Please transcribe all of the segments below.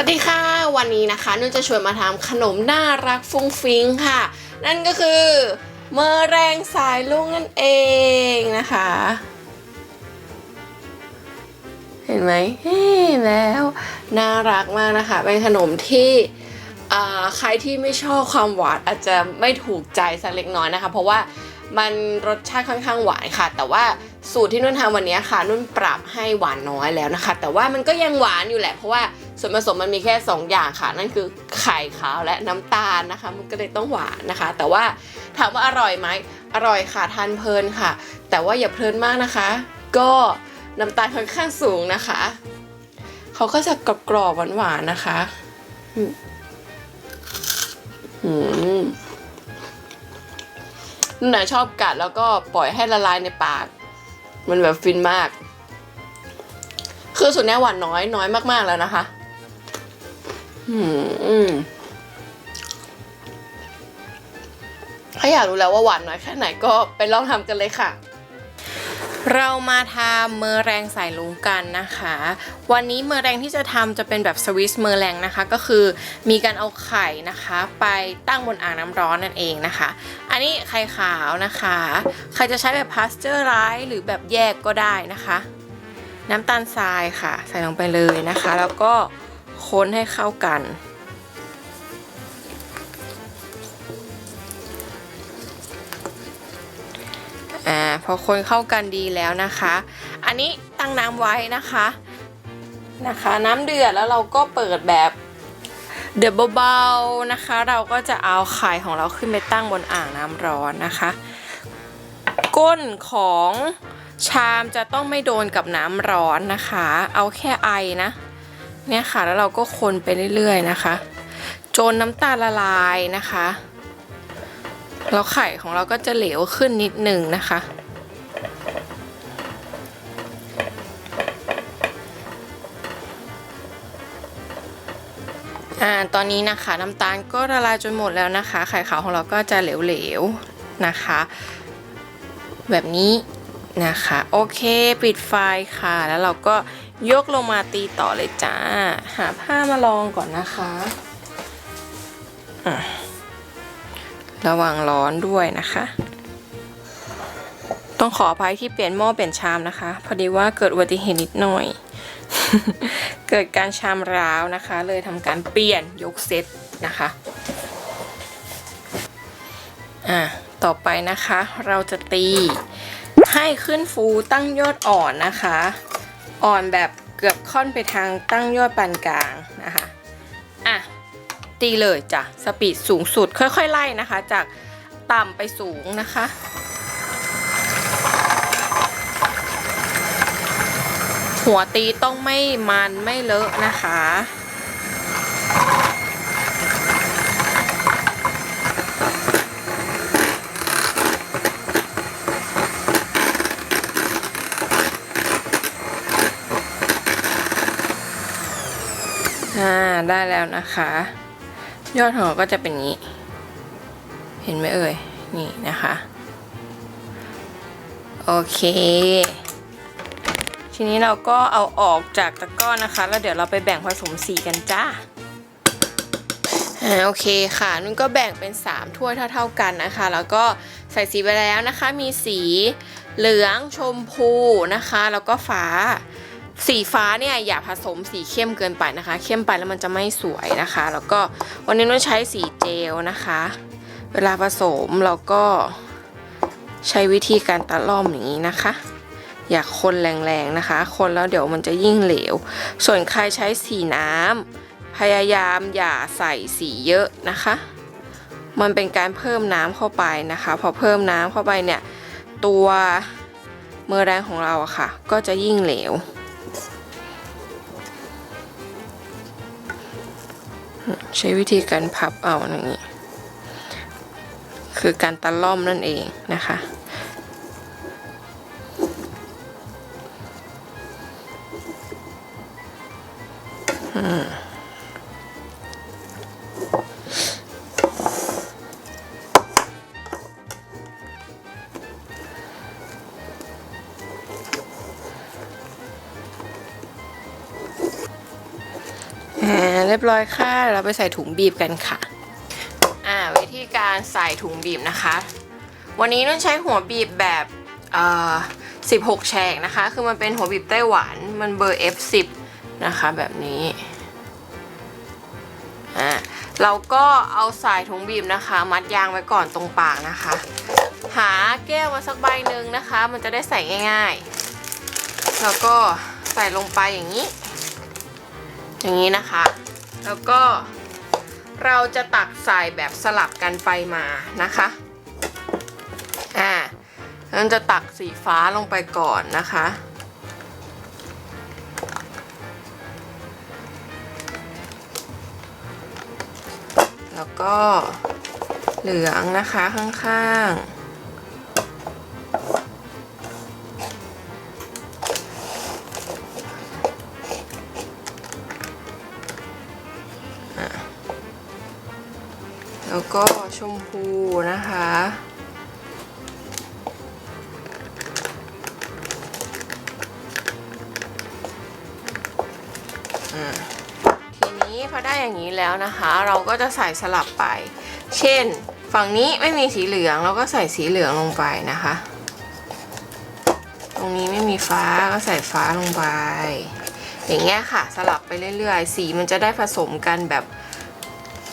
วัสดีค่ะ วันนี้นะคะนุ่นจะชวนมาทำขนมน่ารักฟุ้งฟิ้งค่ะ นั่นก็คือเมอแรงสายลุงนั่นเองนะคะ เห็นไหมเห็นแล้วน่ารักมากนะคะ เป็นขนมที่ใครที่ไม่ชอบความหวานอาจจะไม่ถูกใจสักเล็กน้อยนะคะ เพราะว่ามันรสชาติค่อนข้างหวานค่ะ แต่ว่าสูตรที่นุ่นทำวันนี้ค่ะ นุ่นปรับให้หวานน้อยแล้วนะคะ แต่ว่ามันก็ยังหวานอยู่แหละเพราะว่า ส่วนผสมมันมีแค่ 2 อย่างค่ะ นั่นคือไข่ขาวและน้ำตาลนะคะ มันก็เลยต้องหวานนะคะ แต่ว่าถามว่าอร่อยไหมอร่อยค่ะทานเพลินค่ะ แต่ว่าอย่าเพลินมากนะคะ ก็น้ำตาลค่อนข้างสูงนะคะเขาก็จะกรอบๆหวานๆนะคะอืมอืมนุ่นนะชอบกัดแล้วก็ปล่อยให้ละลายในปาก มันแบบฟินมาก คือส่วนนี้หวานน้อยน้อยมากๆแล้วนะคะ ถ้าอยากรู้แล้วว่าหวานน้อยแค่ไหนก็ไปลองทำกันเลยค่ะ เรามาทำเมอแรงใส่ลุงกันนะคะ วันนี้เมอแรงที่จะทำจะเป็นแบบสวิสเมอแรงนะคะ ก็คือมีการเอาไข่นะคะ ไปตั้งบนอ่างน้ำร้อนนั่นเองนะคะ อันนี้ไข่ขาวนะคะ ใครจะใช้แบบพาสเจอร์ไรหรือแบบแยกก็ได้นะคะ น้ำตาลทรายค่ะ ใส่ลงไปเลยนะคะ แล้วก็ คนให้เข้ากัน อ่า พอคนเข้ากันดีแล้วนะคะ อันนี้ตั้งน้ำไว้นะคะ นะคะ น้ำเดือดแล้วเราก็เปิดแบบเดือดเบาๆนะคะ เราก็จะเอาไข่ของเราขึ้นไปตั้งบนอ่างน้ำร้อนนะคะ ก้นของชามจะต้องไม่โดนกับน้ำร้อนนะคะ เอาแค่ไอนะ เนี่ยค่ะแล้วเราก็คนไปเรื่อยๆนะคะ จนน้ำตาลละลายนะคะแล้วไข่ของเราก็จะเหลวขึ้นนิดหนึ่งนะคะ อ่า ตอนนี้นะคะน้ำตาลก็ละลายจนหมดแล้วนะคะ ไข่ขาวของเราก็จะเหลวๆนะคะ แบบนี้ นะคะโอเคปิดไฟค่ะ แล้วเราก็ยกลงมาตีต่อเลยจ้า หาผ้ามาลองก่อนนะคะอะระวังร้อนด้วยนะคะ ต้องขออภัยที่เปลี่ยนหม้อเปลี่ยนชามนะคะ พอดีว่าเกิดอุบัติเหตุนิดหน่อย เกิดการชามร้าวนะคะ เลยทำการเปลี่ยนยกเซตนะคะอะต่อไปนะคะ เราจะตี ให้ขึ้นฟูตั้งยอดอ่อนนะคะ อ่อนแบบเกือบค่อนไปทางตั้งยอดปานกลางนะคะอะตีเลยจ้ะสปีดสูงสุดค่อยๆไล่นะคะ จากต่ำไปสูงนะคะหัวตีต้องไม่มันไม่เลอะนะคะ อ่าได้แล้วนะคะ ยอดของเราก็จะเป็นงี้ เห็นไหมเอ่ย นี่นะคะ โอเค ทีนี้เราก็เอาออกจากตะกร้อนนะคะ แล้วเดี๋ยวเราไปแบ่งผสมสีกันจ้าอ่าโอเคค่ะ นุ่นก็แบ่งเป็น 3 ถ้วยเท่าๆกันนะคะ แล้วก็ใส่สีไปแล้วนะคะ มีสีเหลืองชมพูนะคะ แล้วก็ฟ้า สีฟ้าเนี่ยอย่าผสมสีเข้มเกินไปนะคะ เข้มไปแล้วมันจะไม่สวยนะคะ แล้วก็วันนี้ต้องใช้สีเจลนะคะ เวลาผสมเราก็ใช้วิธีการตะล่อมอย่างนี้นะคะ อย่าคนแรงๆนะคะ คนแล้วเดี๋ยวมันจะยิ่งเหลว ส่วนใครใช้สีน้ำพยายามอย่าใส่สีเยอะนะคะ มันเป็นการเพิ่มน้ำเข้าไปนะคะ พอเพิ่มน้ำเข้าไปเนี่ยตัวเมอแรงของเราอะค่ะ ก็จะยิ่งเหลว ใช้วิธีการพับเอาอย่างนี้ คือการตะล่อมนั่นเองนะคะ อืม เรียบร้อยค่ะ เราไปใส่ถุงบีบกันค่ะ อ่าวิธีการใส่ถุงบีบนะคะ วันนี้นุ่นใช้หัวบีบแบบเอ่อ16 แฉกนะคะ คือมันเป็นหัวบีบไต้หวัน มันเบอร์ F10 นะคะ แบบนี้ อ่า เราก็เอาสายถุงบีบนะคะ มัดยางไว้ก่อนตรงปากนะคะ หาแก้วมาสักใบหนึ่งนะคะ มันจะได้ใส่ง่ายๆ แล้วก็ใส่ลงไปอย่างนี้ อย่างนี้นะคะ แล้วก็เราจะตักใส่แบบสลับกันไปมานะคะ อ่าเราจะตักสีฟ้าลงไปก่อนนะคะ แล้วก็เหลืองนะคะข้างๆ อย่างนี้แล้วนะคะ เราก็จะใส่สลับไป เช่น ฝั่งนี้ไม่มีสีเหลืองเราก็ใส่สีเหลืองลงไปนะคะ ตรงนี้ไม่มีฟ้าก็ใส่ฟ้าลงไป อย่างเงี้ยค่ะสลับไปเรื่อยๆ สีมันจะได้ผสมกันแบบ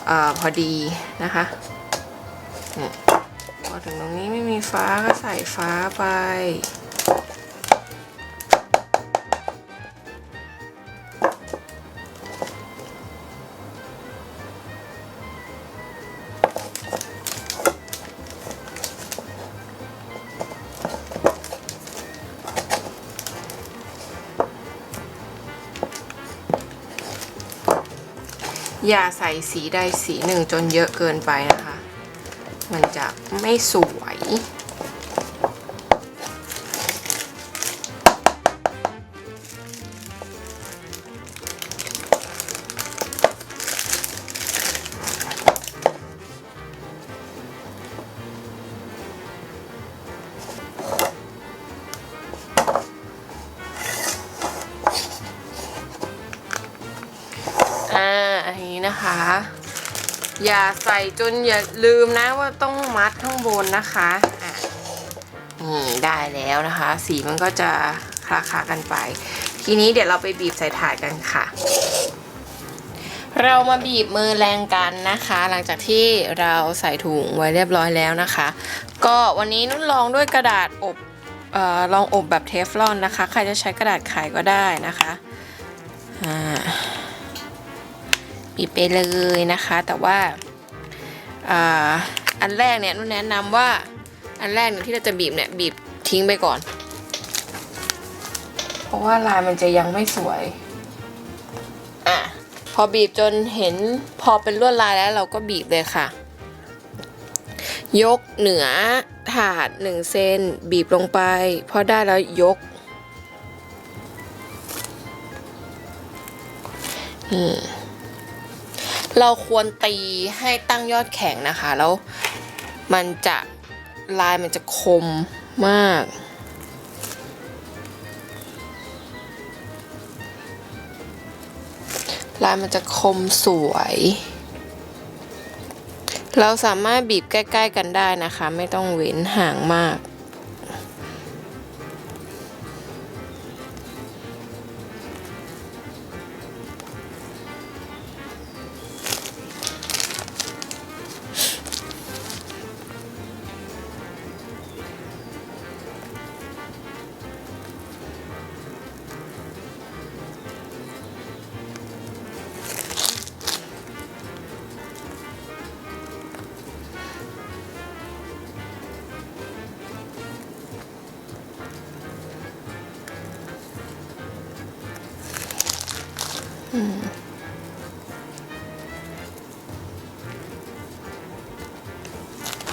ออพอดีนะคะพอถึงตรงนี้ไม่มีฟ้าก็ใส่ฟ้าไป อย่าใส่สีใดสีหนึ่งจนเยอะเกินไปนะคะ มันจะไม่สวย นะคะ อย่าใส่จนอย่าลืมนะว่าต้องมัดข้างบนนะคะอะนี่ได้แล้วนะคะ สีมันก็จะคลาคากันไป ทีนี้เดี๋ยวเราไปบีบใส่ถาดกันค่ะ เรามาบีบมือแรงกันนะคะ หลังจากที่เราใส่ถุงไว้เรียบร้อยแล้วนะคะ ก็วันนี้นุ่นลองด้วยกระดาษอบออลองอบแบบเทฟลอนนะคะ ใครจะใช้กระดาษไขก็ได้นะคะอ่า บีบไปเลยนะคะ แต่ว่าอันแรกเนี่ยนุ่นแนะนำว่าอันแรกเนี่ยที่เราจะบีบเนี่ยบีบทิ้งไปก่อน เพราะว่าลายมันจะยังไม่สวยอะพอบีบจนเห็นพอเป็นลวดลายแล้วเราก็บีบเลยค่ะ ยกเหนือถาดหนึ่งเซนบีบลงไป พอได้แล้วยกนี่ เราควรตีให้ตั้งยอดแข็งนะคะ แล้วมันจะลายมันจะคมมาก ลายมันจะคมสวย เราสามารถบีบใกล้ ๆ กันได้นะคะ ไม่ต้องเว้นห่างมาก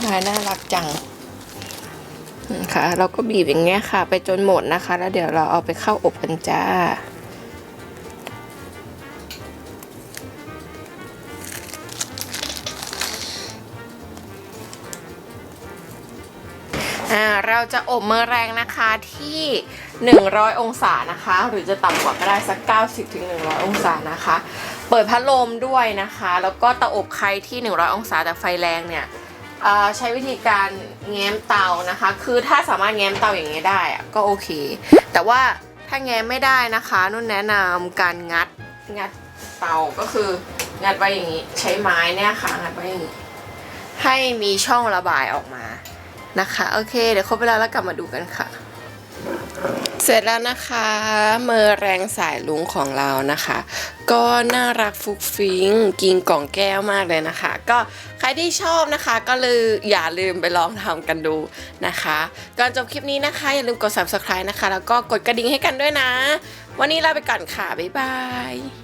ลายน่ารักจังนะคะเราก็บีบอย่างเงี้ยค่ะ ไปจนหมดนะคะ แล้วเดี๋ยวเราเอาไปเข้าอบกันจ้าอ่าเราจะอบเมือแรงนะคะที่ 100 องศานะคะ หรือจะต่ำกว่าก็ได้สัก 90ถึง100 องศานะคะ เปิดพัดลมด้วยนะคะ แล้วก็เตาอบใครที่ 100 องศาแต่ไฟแรงเนี่ย ใช้วิธีการแง้มเตานะคะ คือถ้าสามารถแง้มเตาอย่างนี้ได้ก็โอเค แต่ว่าถ้าแง้มไม่ได้นะคะนุ่นแนะนำการงัดงัดเตาก็คืองัดไว้อย่างนี้ใช้ไม้เนี่ยค่ะงัดไว้อย่างนี้ให้มีช่องระบายออกมานะคะ โอเค เดี๋ยวครบเวลาแล้วกลับมาดูกันค่ะ เสร็จแล้วนะคะเมอแรงสายลุงของเรานะคะ ก็น่ารักฟุกฟิงกินกล่องแก้วมากเลยนะคะ ก็ใครที่ชอบนะคะ ก็เลยอย่าลืมไปลองทำกันดูนะคะก่อนจบคลิปนี้นะคะ อย่าลืมกด subscribe นะคะ แล้วก็กดกระดิ่งให้กันด้วยนะ วันนี้ลาไปก่อนค่ะ บ๊ายบาย